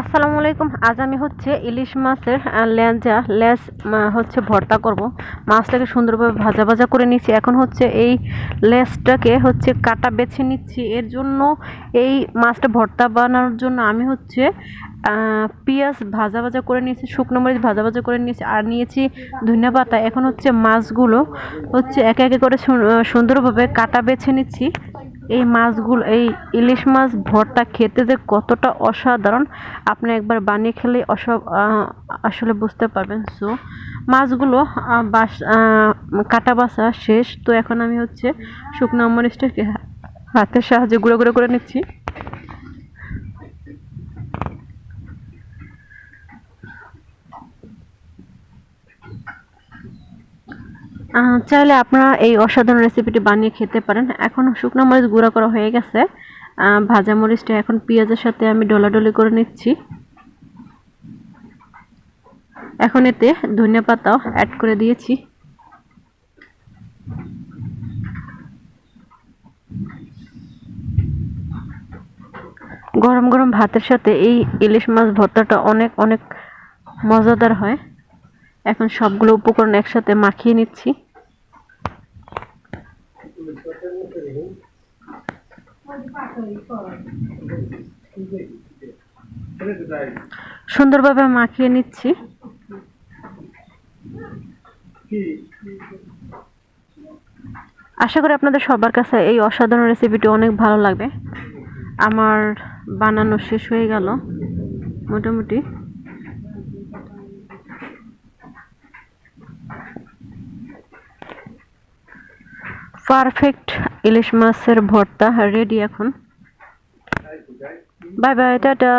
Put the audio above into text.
আসসালামু আলাইকুম। আজ আমি হচ্ছে ইলিশ মাছের ল্যাঞ্জা আহ, হচ্ছে ভর্তা করব। মাছটাকে সুন্দরভাবে ভাজা ভাজা করে নিচ্ছি এখন হচ্ছে এই লেসটাকে হচ্ছে কাটা বেছে নিচ্ছি। এর জন্য এই মাছটা ভর্তা বানানোর জন্য আমি হচ্ছে পেঁয়াজ ভাজা ভাজা করে নিয়েছি শুকনো মরিচ ভাজা ভাজা করে নিয়েছি আর নিয়েছি ধনিয়া পাতা। এখন হচ্ছে মাছগুলো হচ্ছে একে একে করে সুন্দরভাবে কাটা বেছে নিচ্ছি। এই মাছগুলো, এই ইলিশ মাছ ভর্তা খেতে যে কতটা অসাধারণ, আপনি একবার বানিয়ে খেলে আসলে বুঝতে পারবেন। সো মাছগুলো বাস কাটা বাসা শেষ। তো এখন আমি হচ্ছে শুকনো মরিচটাকে হাতের সাহায্যে গুঁড়ো গুঁড়ো করে নিচ্ছি। চাইলে আপনারা এই অসাধারণ রেসিপিটি বানিয়ে খেতে পারেন। এখন শুকনো মরিচ গুঁড়া করা হয়ে গেছে। ভাজা মরিচটা এখন পেঁয়াজের সাথে আমি ডলাডলি করে নিচ্ছি। এখন এতে ধনিয়া পাতাও অ্যাড করে দিয়েছি। গরম গরম ভাতের সাথে এই ইলিশ মাছ ভর্তাটা অনেক অনেক মজাদার হয়। এখন সবগুলো উপকরণ একসাথে মাখিয়ে নিচ্ছি। সুন্দরভাবে মাখিয়ে নিচ্ছি। আশা করি আপনাদের সবার কাছে এই অসাধারণ রেসিপিটি অনেক ভালো লাগবে। আমার বানানো শেষ হয়ে গেল। মোটামুটি পারফেক্ট ইলিশ মাছের ভর্তা রেডি এখন। Bye bye tata.